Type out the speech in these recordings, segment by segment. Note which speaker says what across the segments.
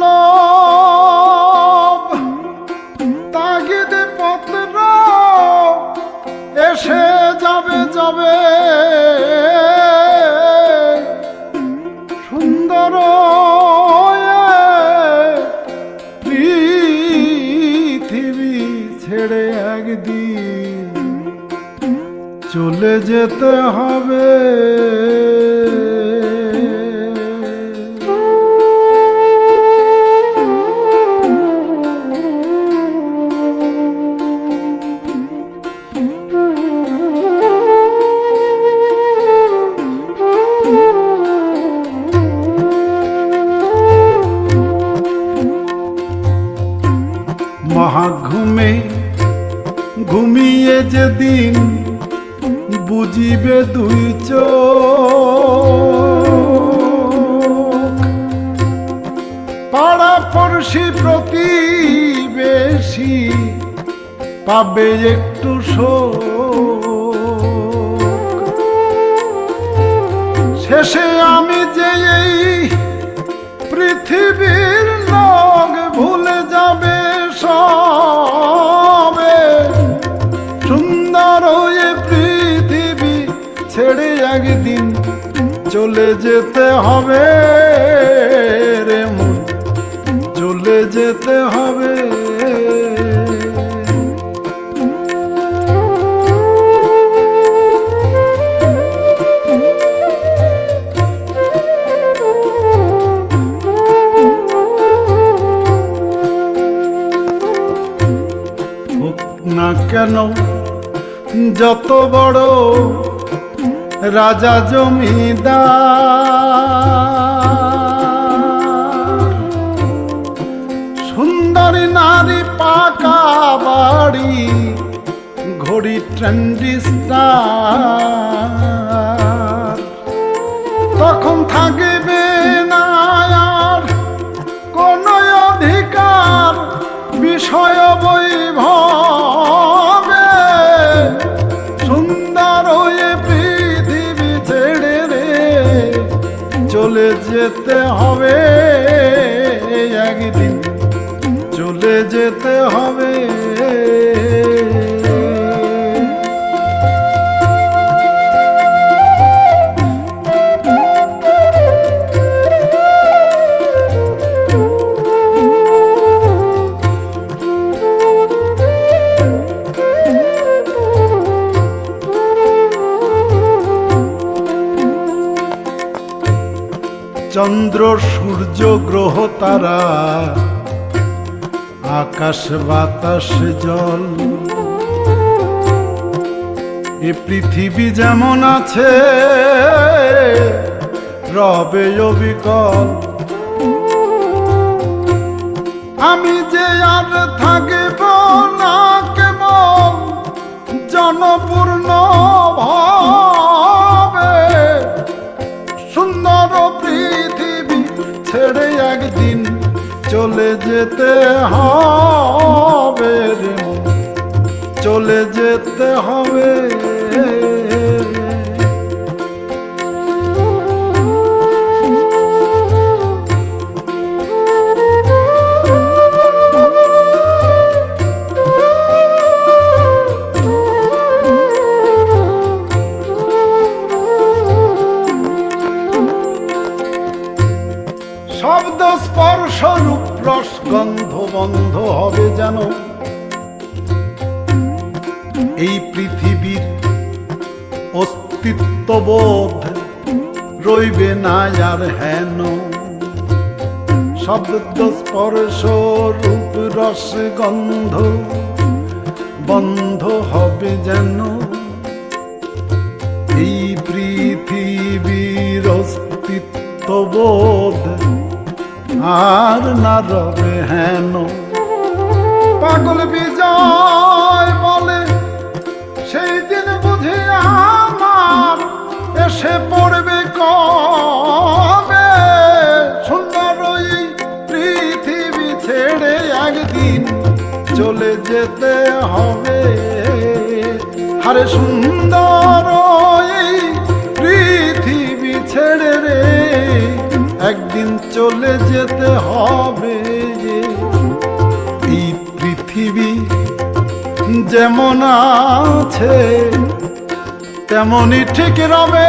Speaker 1: নাগতল পড়শি প্রতিবেশী, পাবে একটু শেষে আমি যে এই পৃথিবীর লোক ভুলে যাবে সবে, সুন্দর হয়ে পৃথিবী ছেড়ে একদিন চলে যেতে হবে। চলে যেতে হবে। না কেন যত বড় রাজা জমিদার বাড়ি, ঘড়ি ট্রেন্ডিস্টার তখন থাকবে না আর কোন অধিকার, বিষয় বৈভবে। সুন্দর হয়ে পৃথিবী ছেড়ে রে চলে যেতে হবে একদিন। চলে যেতে হবে। চন্দ্র সূর্য গ্রহ তারা আকাশ, বাতাস, জল। এ পৃথিবী যেমন আছে, রবে অবিকল। আমি যে আর থাকব না কেমন, জনপূর্ণ ভাবে চলে যেতে হবে অস্তিত্ববোধ রইবে না আর হেন। শব্দ স্পর্শ রূপ রস গন্ধ বন্ধ হবে যেন। এই পৃথিবীর অস্তিত্ব কর্তৃত্ববোধ আর না রবে হেন। পাগল বিজয় এসে পড়বে কবে? সুন্দর এই পৃথিবী ছেড়ে একদিন চলে যেতে হবে। আরে সুন্দর পৃথিবী ছেড়ে রে, একদিন চলে যেতে হবে। এই পৃথিবী যেমন আছে তেমনই ঠিক রবে।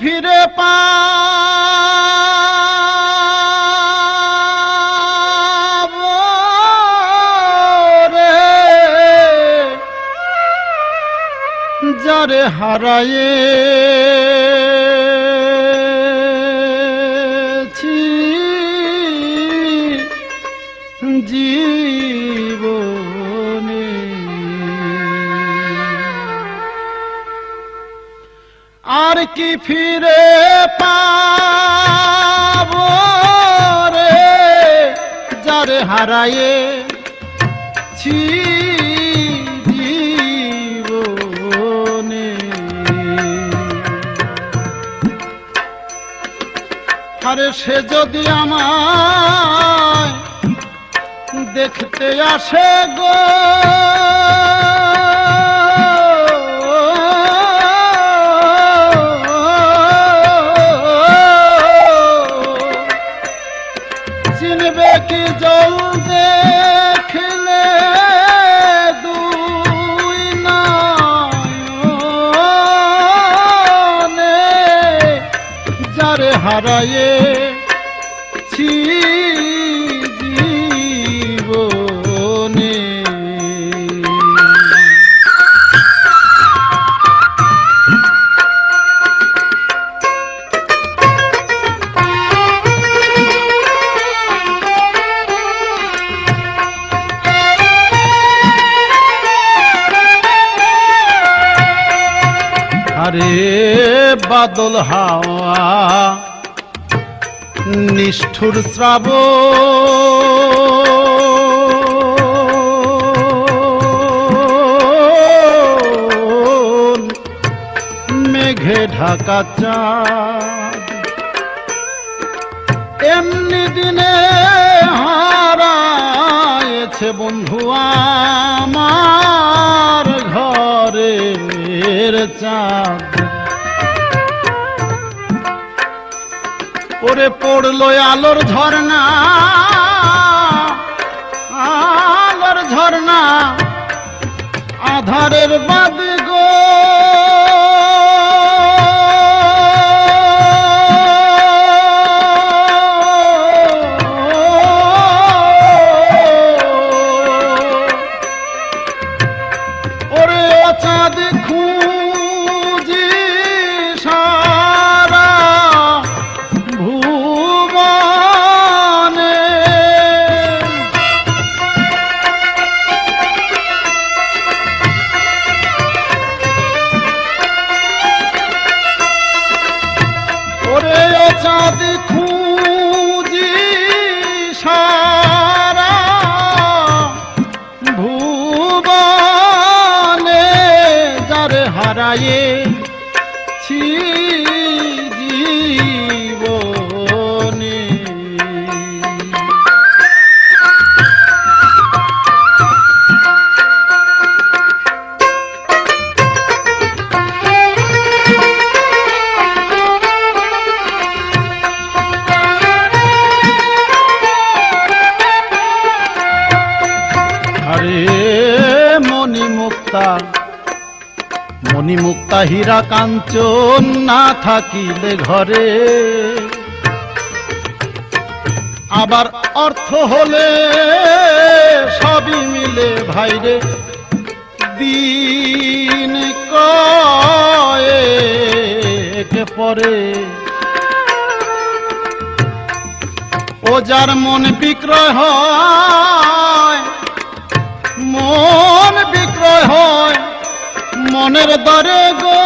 Speaker 1: ফিরে পা। যারে হারায়েছি আর কি ফিরে পাব রে? যারে হারায়ে ছি আরে সে যদি আমায় দেখতে আসে গো হারায়ে ছি বাদল হাওয়া নিষ্ঠুর শ্রাব। মেঘে ঢাকা চাঁদ। এমনি দিনে হারায়েছে বন্ধু আমার ঘরে চাঁদ। ওরে পড়ল আলোর ঝর্ণা। আলোর ঝর্ণা আধারের বাদ গো যারে হীরা কাঞ্চন না থাকিলে ঘরে। আবার অর্থ হলে সবই মিলে ভাইরে। দিন কয়েক পরে। ও যার মন বিক্রয় হয়, মন বিক্রয় হয় মনের দরে গো।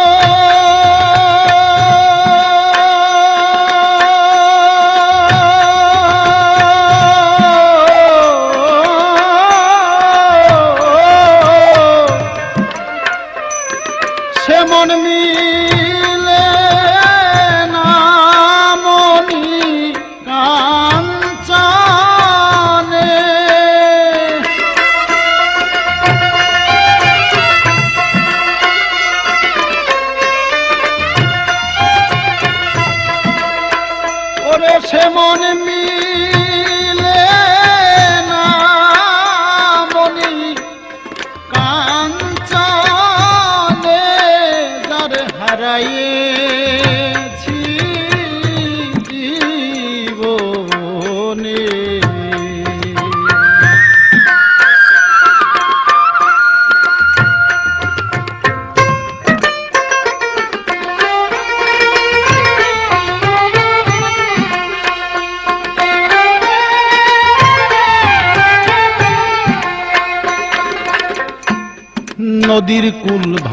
Speaker 1: সে মন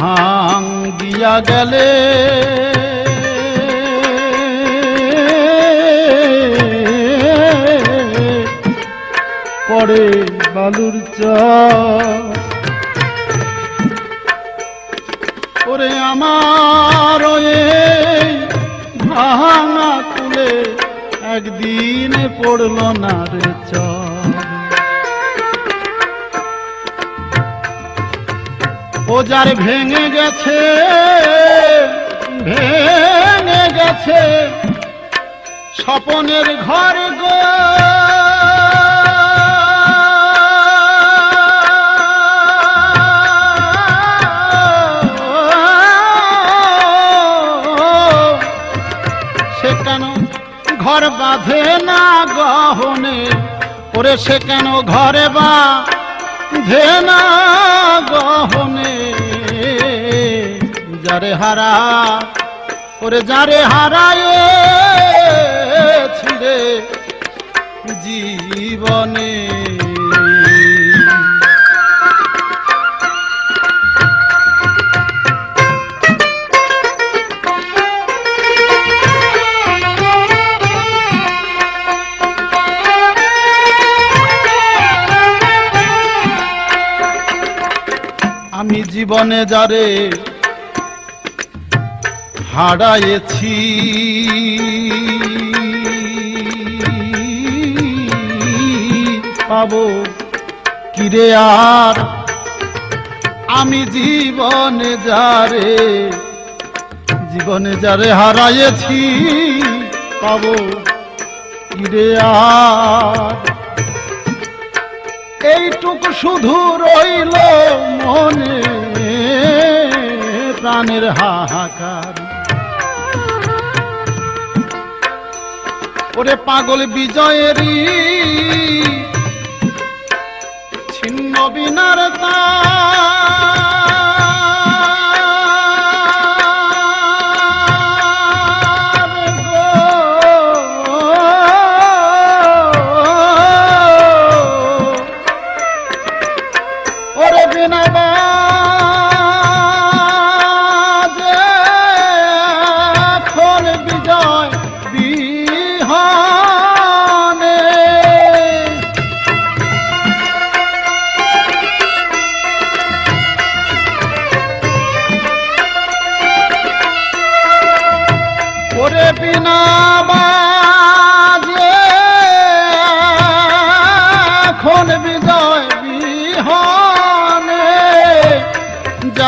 Speaker 1: কুল ভাং দিয়া গেলে। পরে বালুর চরে। আমার ভাঙা তুলে একদিন পড়ল না রে চর। ও যার ভেঙে গেছে ভেঙে গেছে। স্বপনের ঘর গো। সে কেন ঘর বাঁধে না গহনে? ওরে সে কেন ঘরে বা ধেনা গহনে যারে হারা ওরে যারে হারায় ছিড়ে জীবনে। জীবনে যারে হারায়েছি। পাবো কিরে আর? আমি জীবনে যারে জীবনে যারে হারাইছি পাবো কিরে আর? এইটুকু শুধু রইল মনে। প্রাণের হাহাকার। ওরে পাগল বিজয়ের ছিন্ন বিনার তার।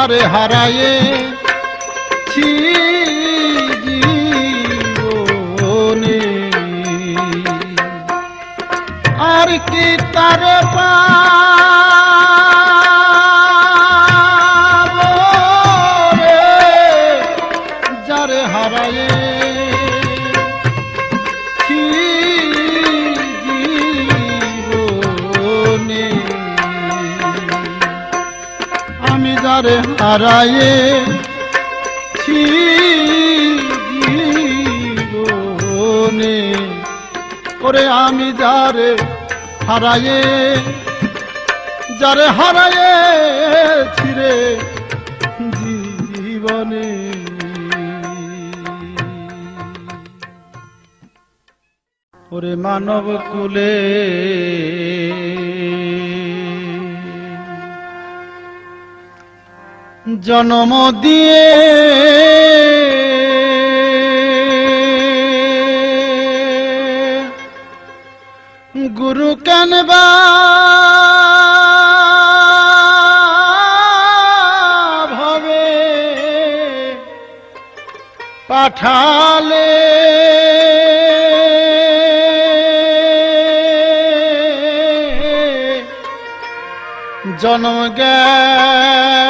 Speaker 1: যারে হারায়ে হারায়ে জীবনে ওরে আমি যারে হারায়ে যারে হারায়ে ছিরে জীবনে। ওরে মানব কুলে জনম দিয়ে। গুরু কেনবা। ভবে পাঠালে। জন্ম গেল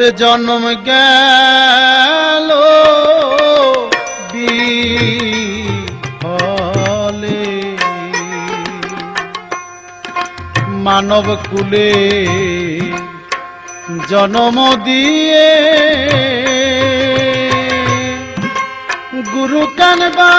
Speaker 1: ওরে জন্ম গেল বিফলে মানব কুলে জনম দিয়ে গুরু কানবা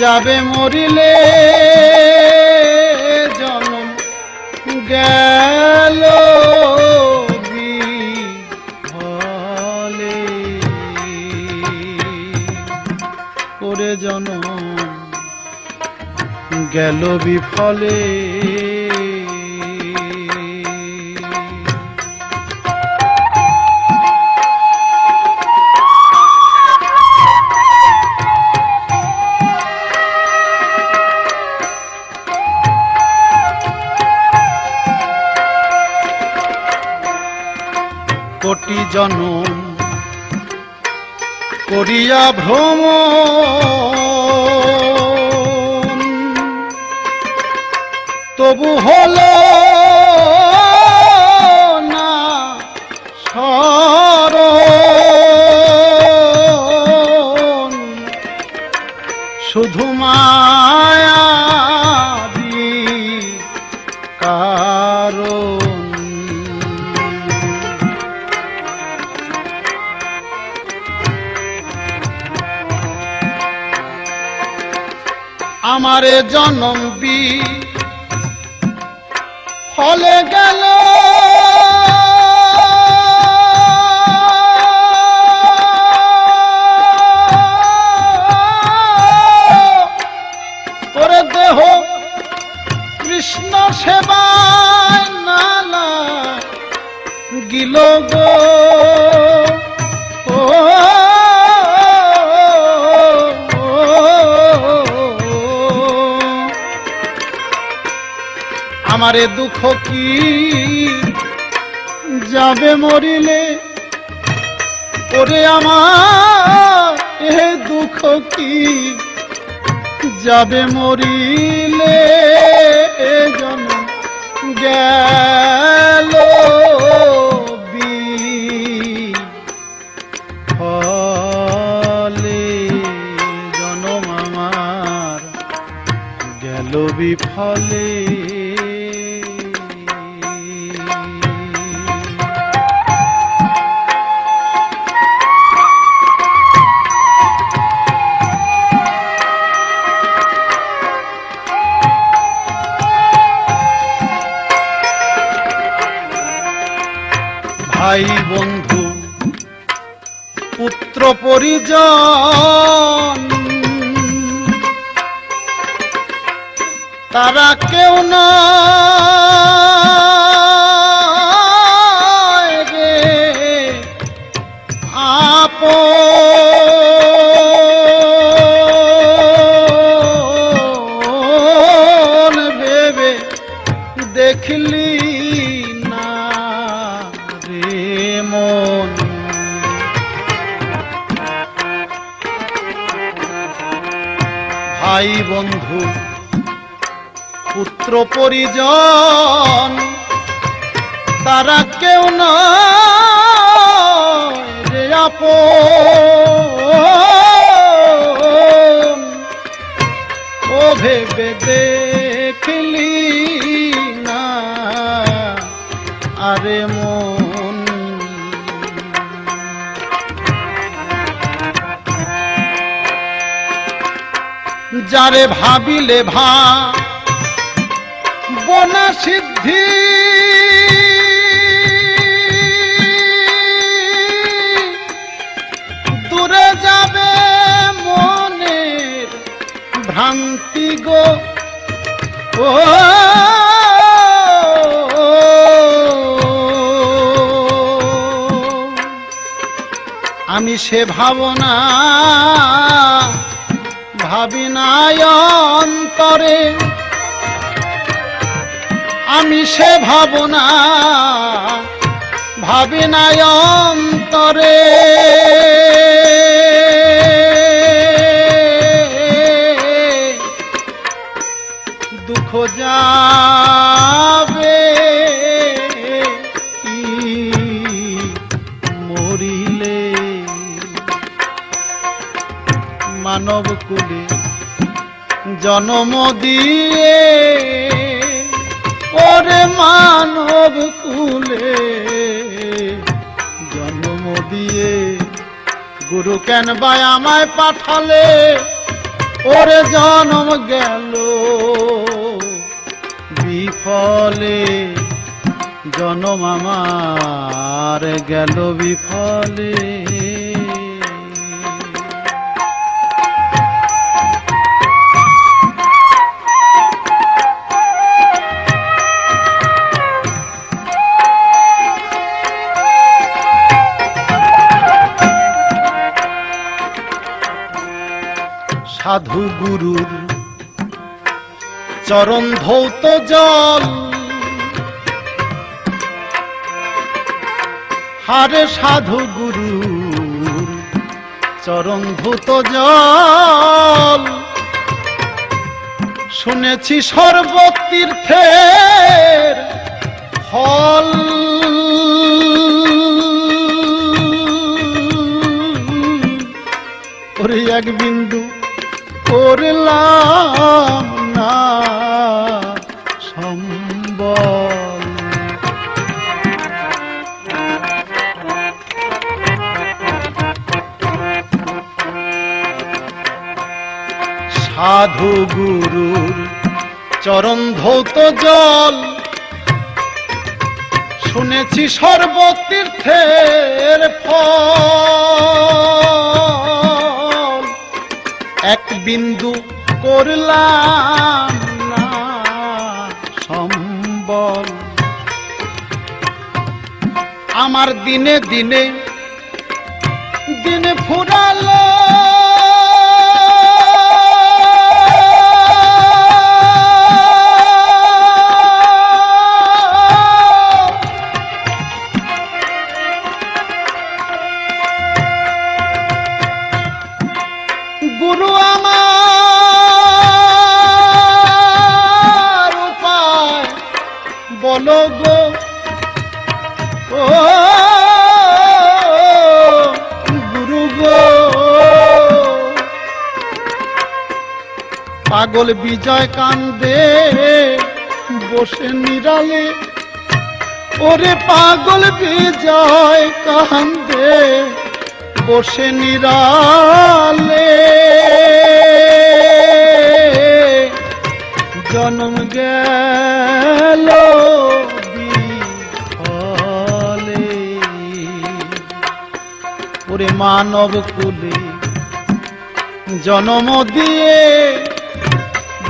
Speaker 1: যাবে মরিলে জনম গেল জন গেল বিফলে। জনম করিয়া ভ্রম তবু হলো আমারে জনম বি ফলে গেল। করে দেহ কৃষ্ণ নালা গিল গো। আমারে দুঃখ কি? যাবে মরিলে ওরে আমার, এ দুঃখ কি? যাবে মরিলে জন গেল ফলে পরিজন। তারা কেউ না। পরিজন তারা কেউ না ভেবে দেখলি না আরে মন। যারে ভাবিলে ভা বনা সিদ্ধি দূরে যাবে মনের ভ্রান্তি গো। ও আমি সে ভাবনা ভাবি নাই অন্তরে আমি সে ভাবনা ভাবি নাই অন্তরে। দুঃখ যাবে মরিলে? মানব কুলে জনম দিয়ে ওরে মানব কুলে জন্ম দিয়ে গুরু কেন বাই আমায় পাঠালে? ওরে জনম গেল। বিফলে জনম আমার গেল বিফলে। সাধু গুরুর চরণ ধৌত জল। হারে সাধু গুরু, চরণ ধৌত জল। শুনেছি সর্বতীর্থের ফল। ওরে এক বিন্দু করলাম না সম্বল। সাধু গুরুর চরণ ধৌত জল। শুনেছি সর্বতীর্থের ফল। এক বিন্দু করলাম না সম্বল। আমার দিনে দিনে দিনে ফুরালো। গুরু গো পাগল বিজয় কান্দে বসে নিরালে। ওরে পাগল বিজয় কান্দে বসে নিরালে। জন্ম গেল। ওরে মানব কুলে জনম দিয়ে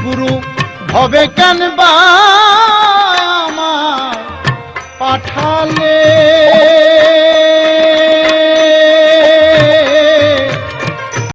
Speaker 1: গুরু হবে কেন বা